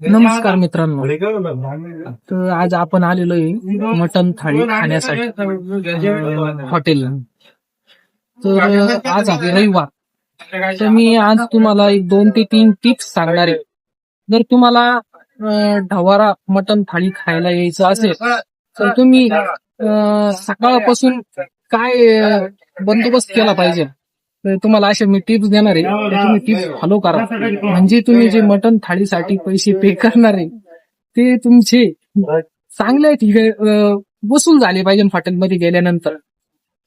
नमस्कार मित्रांनो. तर आज आपण आलेलो आहे मटन थाळी खाण्यासाठी. अं, हॉटेलला तर आज आहे रविवार. तर मी आज तुम्हाला एक दोन ते तीन टिप्स सांगणार आहे. जर तुम्हाला ढवारा मटन थाळी खायला यायचं असेल तर तुम्ही सकाळपासून काय बंदोबस्त केला पाहिजे? तर तुम्हाला अशा मी टिप्स देणार आहे. तुम्ही टिप्स फॉलो करा. म्हणजे तुम्ही जे मटन थाळीसाठी पैसे पे करणार आहे ते तुमचे चांगल्या ठिकाणी वसूल झाले पाहिजे हॉटेलमध्ये गेल्यानंतर.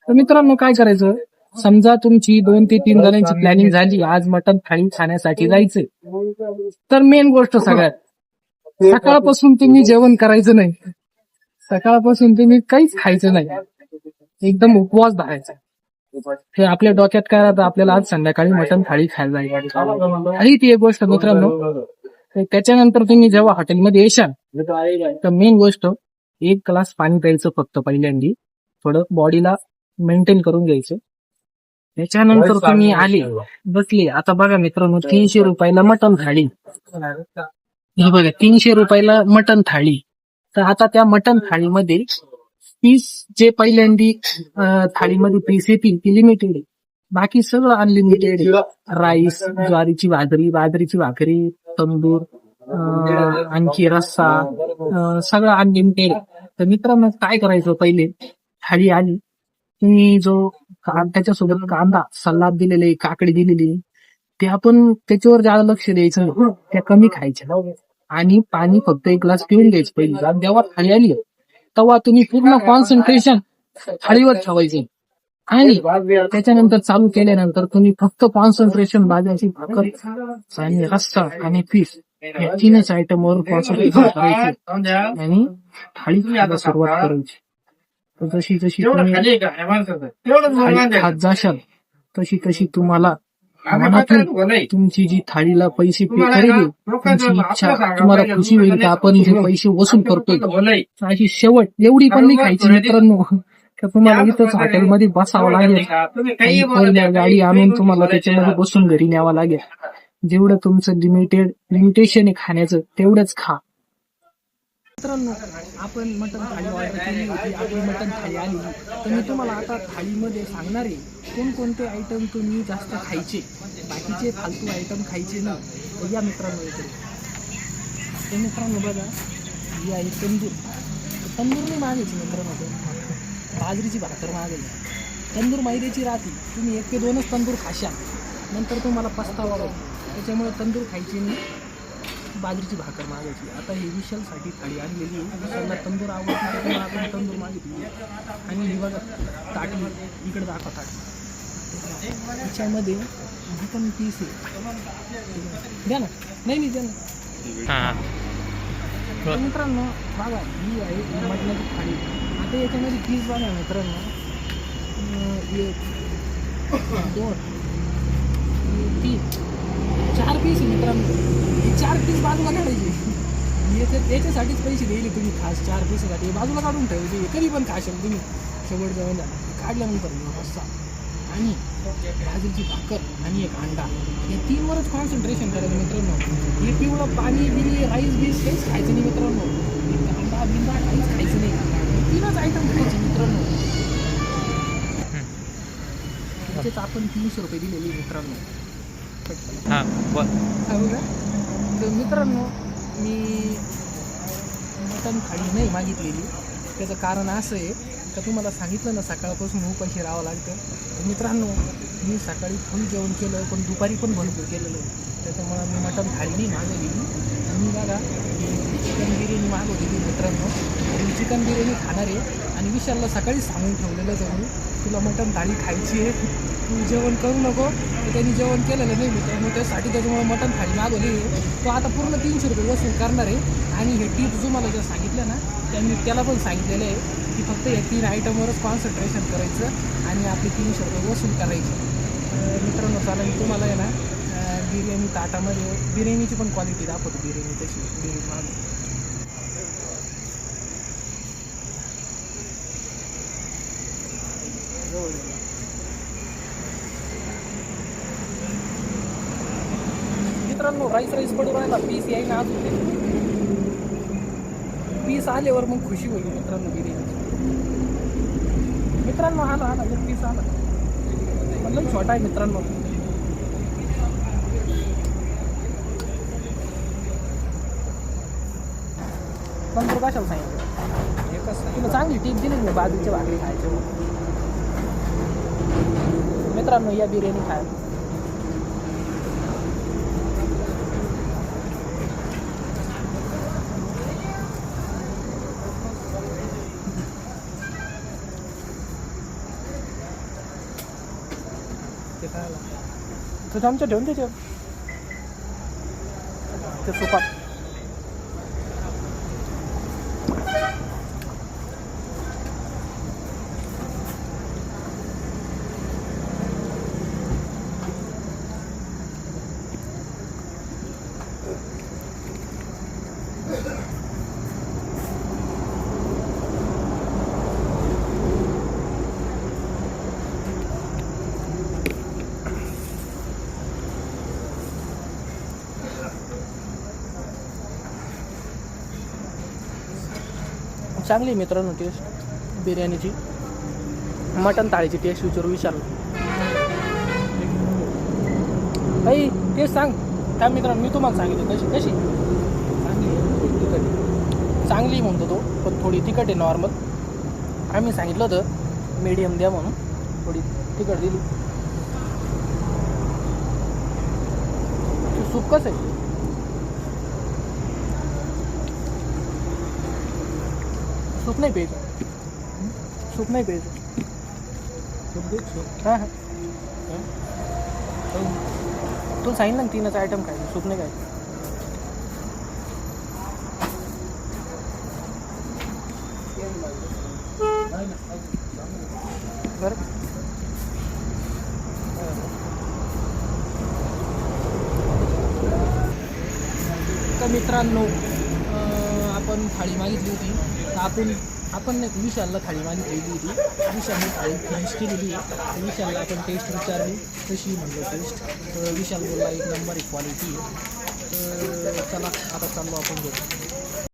तर मित्रांनो काय करायचं? समजा तुमची दोन ते तीन जणांची प्लॅनिंग झाली आज मटन थाळी खाण्यासाठी जायचंय तर मेन गोष्ट सगळ्यात सकाळपासून तुम्ही जेवण करायचं नाही. सकाळपासून तुम्ही काहीच खायचं नाही. एकदम उपवास धरायचा. हे आपल्या डोक्यात काय राहतं? आपल्याला आज संध्याकाळी मटन थाळी खायला आणि ती एक गोष्ट मित्रांनो. तर त्याच्यानंतर तुम्ही जेव्हा हॉटेलमध्ये येशाल तर मेन गोष्ट एक ग्लास पाणी प्यायचं फक्त पहिल्यांदी. थोडं बॉडीला मेंटेन करून घ्यायचं. त्याच्यानंतर तुम्ही आले बसले. आता बघा मित्रांनो तीनशे रुपयाला मटन थाळी. हे बघा तीनशे रुपयाला मटन थाळी. तर आता त्या मटन थाळीमध्ये पीस जे पहिल्यांदी थाळीमध्ये पीस येतील ती लिमिटेड आहे. बाकी सगळं अनलिमिटेड राईस ज्वारीची बाजरी बाजरीची भाकरी तंदूर आणखी रस्सा सगळं अनलिमिटेड तर मित्रांनो काय करायचं पहिले? थाळी आली. तुम्ही जो का- त्याच्यासोबत कांदा सलाद दिलेले काकडी दिलेली ते आपण त्याच्यावर जास्त लक्ष द्यायचं. त्या कमी खायच्या. आणि पाणी फक्त एक ग्लास पिऊन घ्यायचं पहिले. जेव्हा थाळी आली तेव्हा तुम्ही पूर्ण कॉन्सन्ट्रेशन थाळीवर ठेवायचे. आणि त्याच्यानंतर चालू केल्यानंतर तुम्ही फक्त कॉन्सन्ट्रेशन भाज्याची भाकर आणि रस्सा आणि पीस या तीनच आयटम वर कॉन्सन्ट्रेशन करायचे आणि थाळी खायला सुरुवात करायची. तर जशी जशी तुम्ही थाळी खात जाशाल तशी तशी तुम्हाला मनातून तुमची जी थाळीला पैसे पे करेल तुमची इच्छा तुम्हाला खुशी होईल का? आपण जे पैसे वसूल करतोय. अशी शेवट एवढी पण नाही खायची मित्रांनो. का तुम्हाला इथंच हॉटेलमध्ये बसावं लागेल. गाडी आणून तुम्हाला त्याच्यामध्ये बसून घरी न्यावं लागेल. जेवढं तुमचं लिमिटेड लिमिटेशन आहे खाण्याचं तेवढंच खा. मित्रांनो आपण मटन थाळी ऑर्डर केली होती आपली मटन थाळी आली. तर मी तुम्हाला आता थाळीमध्ये सांगणार आहे कोणकोणते आयटम तुम्ही जास्त खायचे बाकीचे फालतू आयटम खायचे ना तर या मित्रांनो इकडे. तर मित्रांनो बघा ही आहे तंदूर. तंदूर नाही मागायची मित्रांनो बाजरीची भाकर मागायची. तंदूर मैद्याची राहते. तुम्ही एक ते दोनच तंदूर खाशाल. नंतर तुम्हाला पस्तावा त्याच्यामुळे तंदूर खायची नाही. बाजरीची भाकर मागायची. आता हे विशालसाठी थाळी आणलेली आहे. विशालला तंदूर आवडते त्याच्यामुळे आपण तंदूर मागितली. आणि ही बघा ताटी इकडे दाखवा ताटी त्याच्यामध्ये पण पीस आहे द्या ना. नाही नाही द्या ना. तर मित्रांनो बघा ही आहे मटणाची थाळी. आता याच्यामध्ये पीस बघा मित्रांनो. एक दोन तीन. चार पीस आहे मित्रांनो. हे चार पीस बाजूला काढायचे. याच्या याच्यासाठीच पैसे दिले तुम्ही खास चार पीससाठी बाजूला काढून ठेवायचे. कधी पण खाशाल तुम्ही. शेवट झालं काढल्यानंतर रस्सा आणि बाजरीची भाकर आणि एक अंडा. या तीनवरच कॉन्सन्ट्रेशन करायचं मित्रांनो. हे पिवळं पाणी बिनी राईस बीस काहीच खायचं नाही मित्रांनो. अंडा बिंडा काहीच खायचं नाही. तीनच आयटम खायचे मित्रांनो. त्याचेच आपण तीनशे रुपये दिलेले मित्रांनो. सांगू का? तर मित्रांनो मी मटण थाळी नाही मागितलेली. त्याचं कारण असं आहे का तुम्हाला सांगितलं ना सकाळपासून उपाशी राहावं लागतं. तर मित्रांनो मी सकाळी फुल जेवण केलं पण दुपारी पण भरपूर केलेलं त्याच्यामुळं मी मटण थाळी नाही मागवलेली. मी बघा चिकन बिर्याणी मागवलेली मित्रांनो. मी चिकन बिर्याणी खाणार आहे. आणि विशालला सकाळी सांगून ठेवलेलं जाऊन तुला मटण थाळी खायची आहे. तू जेवण करू नको. तर त्यांनी जेवण केलेलं नाही त्यामुळे त्यासाठी त्याच्यामुळे मटण थाळी मागवली. तो आता पूर्ण तीनशे रुपये वसूल करणार आहे. आणि हे टिप्स जो मला ज्या सांगितलं ना त्यांनी त्याला पण सांगितलेलं आहे की फक्त या तीन आयटमवरच कॉन्सन्ट्रेशन करायचं आणि आपले तीनशे रुपये वसूल करायचे. मित्रांनो चालेल मी तुम्हाला आहे ना बिर्याणी ताटामध्ये बिर्याणीची पण क्वालिटी दाखवतो बिर्याणी तशी बिर्याणी मित्रांनो राईस राईस पडू राहिला पीस येईन अजून ते पीस आल्यावर मग खुशी होईल मित्रांनो बिर्याणी. मित्रांनो आला आला एक पीस आला म्हणलं छोटा आहे मित्रांनो. नंतर कशाला सांगितलं? एकच तुला चांगली टीप दिली मी बाजूच्या भाकरी खायच्या मित्रांनो या बिर्याणी खायला. ते काय तर आमच्या ठेवून त्याच्या ते सुपात. चांगली मित्रांनो टेस्ट बिर्याणीची. मटन थाळीची टेस्ट विचारू विचारलं काही टेस्ट सांग. काय मित्रांनो मी तुम्हाला सांगितलं कशी कशी? चांगली. चांगली म्हणतो तो पण थोडी तिखट आहे नॉर्मल आम्ही सांगितलं होतं मीडियम द्या म्हणून. थोडी तिखट दिली. ते सूप कसं आहे. सूप नाही प्यायचं सूप नाही प्यायचं खूप दूध सूप. हां हां? तुला सांगितलं ना तीनच आयटम सूप नाही खायचं बरं. तर मित्रांनो थाळी मागितली होती. तर आपण आपण नाही विशालला थाळी मागितलेली होती. विशालने थाळी फिनिश केलेली. आहे विशालला आपण टेस्ट विचारली. तशी म्हणलं टेस्ट तर विशाल बोलला एक नंबर एक क्वालिटी तर चला आता चाललो आपण बोलतो